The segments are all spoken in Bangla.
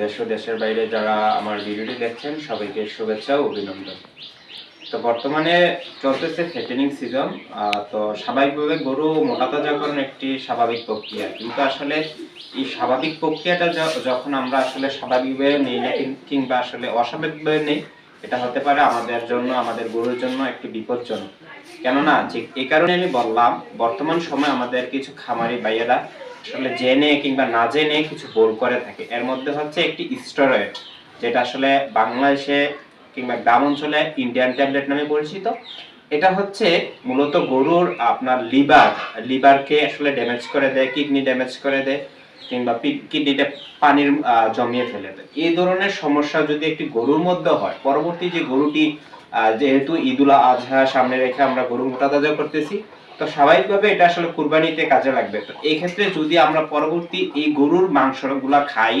দেশ ও দেশের বাইরে যারা আমার ভিডিওটি দেখছেন, সবাইকে শুভেচ্ছা ও অভিনন্দন। তো বর্তমানে চলতেছে ফেটেনিং সিজন তো স্বাভাবিকভাবে গরু মোটা তাজাকরণ একটি স্বাভাবিক প্রক্রিয়া। কিন্তু আসলে এই স্বাভাবিক প্রক্রিয়াটা যখন আমরা আসলে স্বাভাবিকভাবে নেই না কিংবা আসলে অস্বাভাবিকভাবে নেই, এটা হতে পারে আমাদের জন্য, আমাদের গরুর জন্য একটি বিপজ্জনক। কেননা যে এই কারণে আমি বললাম, বর্তমান সময় আমাদের কিছু খামারি ভাইয়েরা আসলে জেনে কিংবা না জেনে কিছু ভুল করে থাকে। এর মধ্যে হচ্ছে একটি স্টেরয়েড যেটা আসলে বাংলাদেশে কিংবা গ্রাম অঞ্চলে ইন্ডিয়ান ট্যাবলেট নামে পরিচিত। এটা হচ্ছে মূলত গরুর আপনার লিভার লিভারকে আসলে ড্যামেজ করে দেয় কিডনি ড্যামেজ করে দেয়, কিংবা কিডনিতে পানির জমিয়ে ফেলে দেয়। এই ধরনের সমস্যা যদি একটি গরুর মধ্যে হয়, পরবর্তী যে গরুটি যেহেতু ঈদুল আজহা সামনে রেখে আমরা গরু মোটা তাজা করতেছি তো স্বাভাবিকভাবে এটা আসলে কুরবানিতে কাজে লাগবে। তো এই ক্ষেত্রে যদি আমরা পরবর্তী এই গরুর মাংসগুলা খাই,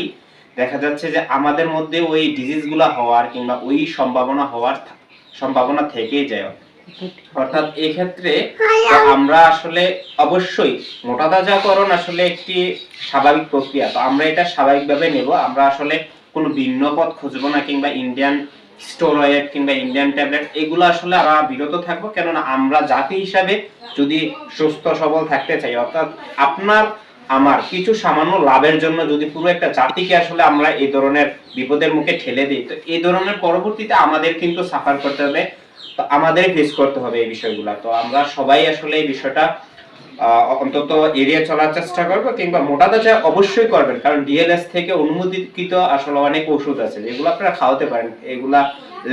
দেখা যাচ্ছে যে আমাদের মধ্যে ওই ডিজিজগুলা হওয়ার কিংবা ওই সম্ভাবনা হওয়ার সম্ভাবনা থেকেই যায়। অর্থাৎ এই ক্ষেত্রে আমরা আসলে অবশ্যই মোটা তাজাকরণ আসলে একটি স্বাভাবিক প্রক্রিয়া। তো আমরা এটা স্বাভাবিকভাবে নেব। আমরা আসলে কোনো ভিন্ন পথ খুঁজবো না কিংবা ইন্ডিয়ান স্টোরয়েড কিংবা ইন্ডিয়ান ট্যাবলেট, এগুলো আসলে আমরা বিরত থাকব। কেননা আমরা জাতি হিসাবে যদি সুস্থ, সবল থাকতে চাই, অর্থাৎ আপনার, আমার কিছু সামান্য লাভের জন্য যদি পুরো একটা জাতিকে আসলে আমরা এই ধরনের বিপদের মুখে ঠেলে দিই, তো এই ধরনের পরবর্তীতে আমাদের কিন্তু সাফার করতে হবে। তো আমাদের ফেস করতে হবে এই বিষয়গুলো। তো আমরা সবাই আসলে এই বিষয়টা অন্তত এরিয়া চলার চেষ্টা করব কিংবা মোটা তাজা অবশ্যই করবেন। কারণ ডিএলএস থেকে অনুমোদিত আসলে অনেক ওষুধ আছে, যেগুলো আপনারা খাওয়াতে পারেন। এগুলা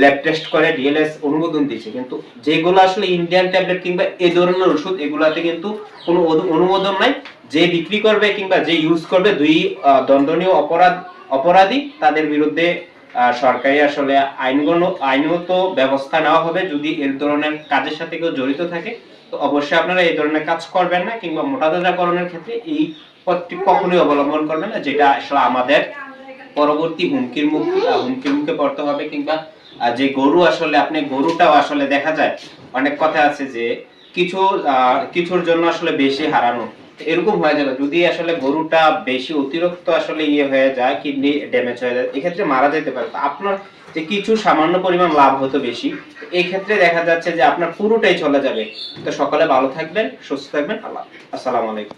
ল্যাব টেস্ট করে ডিএলএস অনুমোদন দিচ্ছে। কিন্তু যেগুলো আসলে ইন্ডিয়ান ট্যাবলেট কিংবা এই ধরনের ওষুধ, এগুলাতে কিন্তু কোনো অনুমোদন নাই। যে বিক্রি করবে কিংবা যে ইউজ করবে দুই দণ্ডনীয় অপরাধ, অপরাধী, তাদের বিরুদ্ধে সরকারি আসলে আইনগণ আইনগত ব্যবস্থা নেওয়া হবে। যদি এর ধরনের কাজের সাথে কেউ জড়িত থাকে তো অবশ্যই আপনারা এই ধরনের কাজ করবেন না, কিংবা মোটা তাজাকরণের ক্ষেত্রে এই পথটি কখনোই অবলম্বন করবেন না, যেটা আসলে আমাদের পরবর্তী হুমকির মুখ হুমকির মুখে পড়তে হবে, কিংবা যে গরু আসলে, আপনি গরুটাও আসলে দেখা যায়, অনেক কথা আছে যে কিছু কিছুর জন্য আসলে বেশি হারানো। এরকম হয়ে যাবে যদি আসলে গরুটা বেশি অতিরিক্ত আসলে ইয়ে হয়ে যায়, কিডনি ড্যামেজ হয়ে যায়, এক্ষেত্রে মারা যেতে পারে। তো আপনার যে কিছু সামান্য পরিমাণ লাভ হতো বেশি এই ক্ষেত্রে দেখা যাচ্ছে যে আপনার পুরোটাই চলে যাবে। তো সকালে ভালো থাকবেন, সুস্থ থাকবেন, আল্লাহ আসসালামু আলাইকুম।